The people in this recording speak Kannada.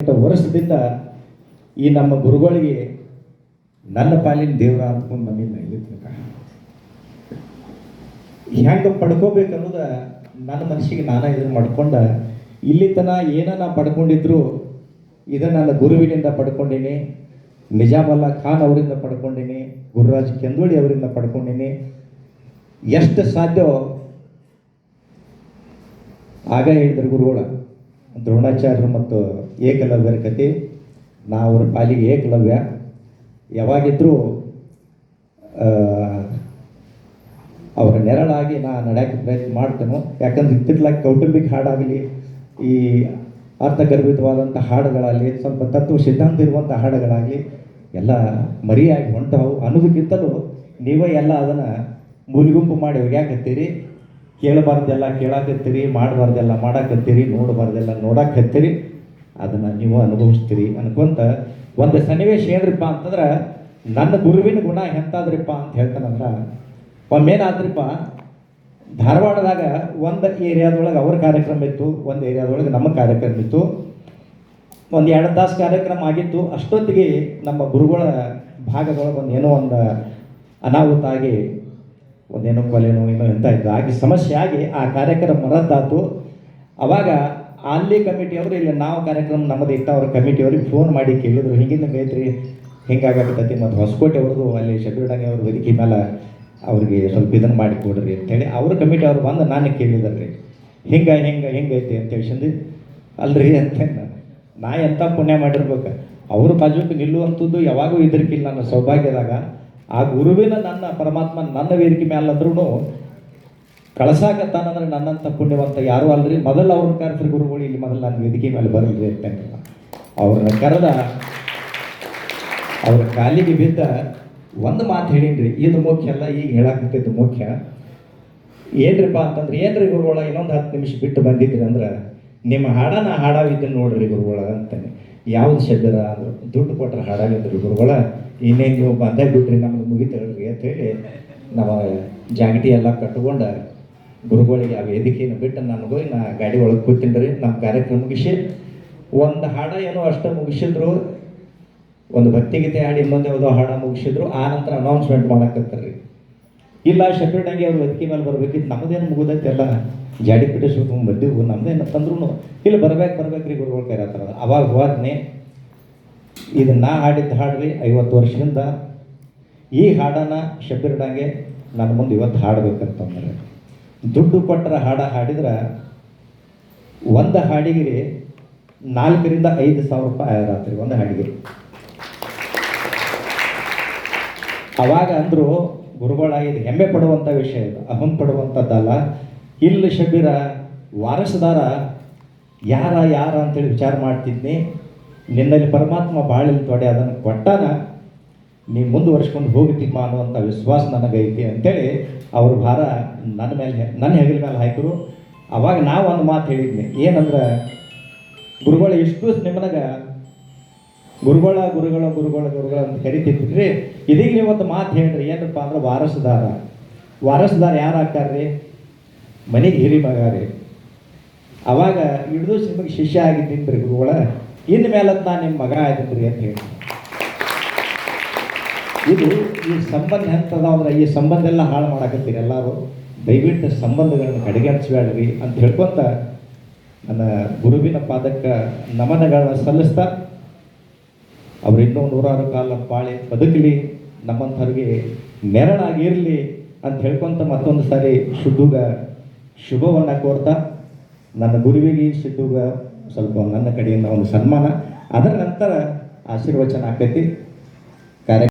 ವರ್ಷದಿಂದ ಈ ನಮ್ಮ ಗುರುಗಳಿಗೆ ನನ್ನ ಪಾಲಿನ ದೇವರ ಅಂದ್ಕೊಂಡು ಬಂದಿಲ್ಲ ಇಲ್ಲಿ ತನಕ ಹೆಂಗೆ ಪಡ್ಕೋಬೇಕು ಅನ್ನೋದ ನನ್ನ ಮನಸ್ಸಿಗೆ ನಾನೇ ಇದನ್ನು ಮಾಡ್ಕೊಂಡ ಇಲ್ಲಿ ತನ ಏನ ನಾ ಪಡ್ಕೊಂಡಿದ್ರು ಇದನ್ನ ನನ್ನ ಗುರುವಿನಿಂದ ಪಡ್ಕೊಂಡೀನಿ, ನಿಜಾಮಲ್ಲ ಖಾನ್ ಅವರಿಂದ ಪಡ್ಕೊಂಡೀನಿ, ಗುರುರಾಜ್ ಕೆಂದೋಳಿ ಅವರಿಂದ ಪಡ್ಕೊಂಡೀನಿ. ಎಷ್ಟು ಸಾಧ್ಯವೋ ಆಗ ಹೇಳಿದ್ರು ಗುರುಗಳ, ದ್ರೋಣಾಚಾರ್ಯರು ಮತ್ತು ಏಕಲವ್ಯರ ಕತೆ ನಾ ಅವ್ರ ಪಾಲಿಗೆ ಏಕಲವ್ಯ. ಯಾವಾಗಿದ್ರೂ ಆ, ಅವರ ನೆರಳಾಗಿ ನಾ ನಡೆಯೋಕ್ಕೆ ಪ್ರಯತ್ನ ಮಾಡ್ತೇನೆ ಯಾಕಂದ್ರೆ ಇತ್ತಿರ್ಲಾಗ ಕೌಟುಂಬಿಕ ಹಾಡಾಗಲಿ ಈ ಅರ್ಥಗರ್ಭಿತವಾದಂಥ ಹಾಡುಗಳಾಗಲಿ ಸ್ವಲ್ಪ ತತ್ವ ಸಿದ್ಧಾಂತ ಇರುವಂಥ ಹಾಡುಗಳಾಗಲಿ ಎಲ್ಲ ಮರಿಯಾಗಿ ಹೊಂಟವು. ಅನ್ನೋದಕ್ಕಿಂತಲೂ ನೀವೇ ಎಲ್ಲ ಅದನ್ನು ಮೂಲಿಗುಂಪು ಮಾಡಿ ಒಗ್ಯಾಕತ್ತೀರಿ. ಕೇಳಬಾರ್ದೆಲ್ಲ ಕೇಳಾಕತ್ತೀರಿ ಮಾಡಬಾರ್ದೆಲ್ಲ ಮಾಡಾಕತ್ತೀರಿ ನೋಡಬಾರ್ದೆಲ್ಲ ನೋಡಾಕತ್ತೀರಿ. ಅದನ್ನು ನೀವು ಅನುಭವಿಸ್ತೀರಿ. ಅನ್ಕೊಂತ ಒಂದು ಸನ್ನಿವೇಶ ಏನ್ರಿಪ್ಪ ಅಂತಂದ್ರೆ, ನನ್ನ ಗುರುವಿನ ಗುಣ ಎಂತಾದ್ರಿಪ್ಪ ಅಂತ ಹೇಳ್ತಾನಂದ್ರೆ, ಒಮ್ಮೇನಾದ್ರಿಪ್ಪ, ಧಾರವಾಡದಾಗ ಒಂದು ಏರಿಯಾದೊಳಗೆ ಅವ್ರ ಕಾರ್ಯಕ್ರಮ ಇತ್ತು, ಒಂದು ಏರಿಯಾದೊಳಗೆ ನಮ್ಮ ಕಾರ್ಯಕ್ರಮ ಇತ್ತು. ಒಂದು ಎರಡು ತಾಸು ಕಾರ್ಯಕ್ರಮ ಆಗಿತ್ತು. ಅಷ್ಟೊತ್ತಿಗೆ ನಮ್ಮ ಗುರುಗಳ ಭಾಗದೊಳಗೆ ಒಂದು ಏನೋ ಒಂದು ಅನಾಹುತ ಆಗಿ ಒಂದೇನೋ ಕೊಲೆನೋ ಏನೋ ಎಂತ ಇತ್ತು ಆಗಿ, ಸಮಸ್ಯೆ ಆಗಿ ಆ ಕಾರ್ಯಕ್ರಮ ರದ್ದಾತು. ಅವಾಗ ಅಲ್ಲಿ ಕಮಿಟಿಯವರು ಇಲ್ಲ ನಾವು ಕಾರ್ಯಕ್ರಮ ನಮ್ಮದು ಇತ್ತ, ಅವ್ರ ಕಮಿಟಿಯವ್ರಿಗೆ ಫೋನ್ ಮಾಡಿ ಕೇಳಿದ್ರು. ಹಿಂಗಿಂದ ಬೇತ್ರಿ ಹಿಂಗಾಗತ್ತೈತಿ ಮತ್ತು ಹೊಸಕೋಟೆ ಅವ್ರದ್ದು ಅಲ್ಲಿ ಶಬರಿಡಂಗೆ ಅವ್ರ ವೇದಿಕೆ ಮೇಲೆ ಅವ್ರಿಗೆ ಸ್ವಲ್ಪ ಇದನ್ನು ಮಾಡಿ ಕೊಡ್ರಿ ಅಂತೇಳಿ ಅವ್ರ ಕಮಿಟಿ ಅವ್ರು ಬಂದು ನಾನು ಕೇಳಿದ್ರು ಹಿಂಗೆ ಹಿಂಗೆ ಹಿಂಗೈತಿ ಅಂತೇಳಿ ಚಂದಿ ಅಲ್ರಿ ಅಂತ ನಾ ಎಂಥ ಪುಣ್ಯ ಮಾಡಿರ್ಬೇಕು. ಅವ್ರ ಬಾಜುಕ್ಕೆ ನಿಲ್ಲುವಂಥದ್ದು ಯಾವಾಗೂ ಇದ್ರಕ್ಕಿಲ್ಲ ನನ್ನ ಸೌಭಾಗ್ಯದಾಗ. ಆ ಗುರುವಿನ ನನ್ನ ಪರಮಾತ್ಮ ನನ್ನ ವೇದಿಕೆ ಮೇಲೆ ಅಂದ್ರೂ ಕಳ್ಸಾಕತ್ತಾನಂದ್ರೆ ನನ್ನಂಥ ಪುಣ್ಯವಂತ ಯಾರು ಅಲ್ರಿ. ಮೊದಲು ಅವ್ರನ್ನ ಕರೆಸ್ರಿ ಗುರುಗಳು, ಇಲ್ಲಿ ಮೊದಲು ನಾನು ವೇದಿಕೆ ಮೇಲೆ ಬರಲ್ರಿ ಅಂತ ಅವ್ರನ್ನ ಕರೆದ, ಅವ್ರ ಕಾಲಿಗೆ ಬಿದ್ದ ಒಂದು ಮಾತು ಹೇಳಿನ್ರಿ. ಇದು ಮುಖ್ಯ ಅಲ್ಲ, ಈಗ ಹೇಳಾಕತ್ತಿದ್ದು ಮುಖ್ಯ. ಏನ್ರಿಪ್ಪ ಅಂತಂದ್ರೆ, ಏನ್ರಿ ಗುರುಗಳ, ಇನ್ನೊಂದು ಹತ್ತು ನಿಮಿಷ ಬಿಟ್ಟು ಬಂದಿದ್ರಿ ಅಂದ್ರೆ, ನಿಮ್ಮ ಹಾಡ ನಾ ಹಾಡಾವಿದ್ದನ್ನು ನೋಡ್ರಿ ಗುರುಗಳ ಅಂತಾನೆ ಯಾವ್ದು ಶಬ್ದರ ಅಂದ್ರೆ ದುಡ್ಡು ಕೊಟ್ರೆ ಹಾಡಾಗಿದ್ರಿ ಗುರುಗಳ, ಇನ್ನೇನು ನೀವು ಬಂದಾಗ ಬಿಟ್ರಿ ನಮ್ಗೆ ಮುಗಿತೇಳ್ರಿ ಅಂತ ಹೇಳಿ, ನಮ್ಮ ಜಾಗಟಿ ಎಲ್ಲ ಕಟ್ಕೊಂಡ ಗುರುಗಳಿಗೆ ಆ ವೇದಿಕೆಯನ್ನು ಬಿಟ್ಟು ನಾನು ಹೋಗಿ ನಾ ಗಾಡಿ ಒಳಗೆ ಕೂತಿನ್ರಿ ನಮ್ಮ ಕಾರ್ಯಕ್ರಮ ಮುಗಿಸಿ ಒಂದು ಹಾಡ ಏನೋ ಅಷ್ಟೇ ಮುಗಿಸಿದ್ರು, ಒಂದು ಭಕ್ತಿಗೀತೆ ಹಾಡಿ ಇನ್ನೊಂದು ಯಾವುದೋ ಹಾಡ ಮುಗಿಸಿದ್ರು, ಆ ನಂತರ ಅನೌನ್ಸ್ಮೆಂಟ್ ಮಾಡಕತ್ತಾರ್ರಿ ಇಲ್ಲ ಶಬರಿಡಂಗಿ ಅವ್ರ ವೇದಿಕೆ ಮೇಲೆ ಬರ್ಬೇಕಿತ್ತು ನಮ್ಮದೇನು ಮುಗಿದೈತೆ ಎಲ್ಲ. ಜಾಡಿ ಪಿಟಿಸ್ಬೇಕು ಬಂದಿವು ನಮ್ದೇನು ತಂದ್ರು ಇಲ್ಲಿ, ಬರ್ಬೇಕು, ಬರ್ಬೇಕ್ರಿ ಗುರುಗಳು ಕೈರಾತಾರ ಅವಾಗ ಹೋದ್ನೆ. ಇದು ನಾ ಹಾಡಿದ್ದು ಹಾಡ್ರಿ ಐವತ್ತು ವರ್ಷದಿಂದ. ಈ ಹಾಡನ್ನು ಶಬರಿಡಂಗೆ ನನ್ನ ಮುಂದೆ ಇವತ್ತು ಹಾಡ್ಬೇಕಂತಂದ್ರೆ. ದುಡ್ಡು ಕೊಟ್ಟರ ಹಾಡ ಹಾಡಿದ್ರೆ ಒಂದು ಹಾಡಿಗೆ ನಾಲ್ಕರಿಂದ ಐದು ಸಾವಿರ ರೂಪಾಯಿ ಆಯ್ತು ಒಂದು ಹಾಡಿಗೆ. ಅವಾಗ ಅಂದರು ಇದು ಹೆಮ್ಮೆ ಪಡುವಂಥ ವಿಷಯ ಇದು, ಅಹಂ ಪಡುವಂಥದ್ದಲ್ಲ ಇಲ್ಲಿ ಶಬೀರ ವಾರಸದಾರ, ಯಾರ ಯಾರ ಅಂತೇಳಿ ವಿಚಾರ ಮಾಡ್ತಿದ್ನಿ. ನಿನ್ನಲ್ಲಿ ಪರಮಾತ್ಮ ಬಾಳಿಲ್ ತೊಡೆ ಅದನ್ನು ಕೊಟ್ಟಾನ. ನೀ ಮುಂದುವರ್ಸ್ಕೊಂಡು ಹೋಗ್ತೀಪ್ಪ ಅನ್ನುವಂಥ ವಿಶ್ವಾಸ ನನಗೈತಿ ಅಂತೇಳಿ ಅವ್ರ ಭಾರ ನನ್ನ ಮೇಲೆ ನನ್ನ ಹೆಗಲ ಮೇಲೆ ಹಾಕಿದ್ರು. ಅವಾಗ ನಾವು ಒಂದು ಮಾತು ಹೇಳಿದ್ನಿ ಏನಂದ್ರೆ, ಗುರುಗಳು, ಇಷ್ಟು ನಿಮ್ಮನಾಗ ಗುರುಗಳ ಗುರುಗಳ ಗುರುಗಳ ಗುರುಗಳ ಅಂತ ಕರಿತಿದ್ರಿ. ಇದೀಗ ನೀವು ಒಂದು ಮಾತು ಹೇಳ್ರಿ. ಏನಪ್ಪ ಅಂದ್ರೆ, ವಾರಸದಾರ. ವಾರಸದಾರ ಯಾರು ಆಗ್ತಾರ್ರಿ? ಮನೆಗೆ ಹಿರಿ ಮಗ ರೀ. ಅವಾಗ ಹಿಡಿದು ನಿಮಗೆ ಶಿಷ್ಯ ಆಗಿದ್ದೀನಿ ಗುರುಗಳ. ಇನ್ನು ಮೇಲೆ ನಾನು ನಿಮ್ಮ ಮಗ ಆಗಿದ್ರಿ ಅಂತ ಹೇಳಿ ಇದು ಈ ಸಂಬಂಧ ಅಂದ್ರೆ ಈ ಸಂಬಂಧ ಎಲ್ಲ ಹಾಳು ಮಾಡಾಕತ್ತೀರಿ ಎಲ್ಲರೂ? ದಯವಿಟ್ಟು ಸಂಬಂಧಗಳನ್ನು ಕಡೆಗಣಿಸ್ಬೇಡ್ರಿ ಅಂತ ಹೇಳ್ಕೊಂತ ನನ್ನ ಗುರುವಿನ ಪಾದಕ್ಕೆ ನಮನಗಳನ್ನ ಸಲ್ಲಿಸ್ತಾ ಅವ್ರು ಇನ್ನೂ ನೂರಾರು ಕಾಲ ಪಾಳೆ ಬದುಕಲಿ, ನಮ್ಮಂಥವ್ರಿಗೆ ನೆರಳಾಗಿರಲಿ ಅಂತ ಹೇಳ್ಕೊತ ಮತ್ತೊಂದು ಸಾರಿ ಶುದ್ಧುಗ ಶುಭವನ್ನು ಕೋರ್ತಾ ನನ್ನ ಗುರುವಿಗೆ ಸಿದ್ಧುಗ ಸ್ವಲ್ಪ ನನ್ನ ಕಡೆಯಿಂದ ಒಂದು ಸನ್ಮಾನ. ಅದರ ನಂತರ ಆಶೀರ್ವಚನ ಆಕೈತಿ.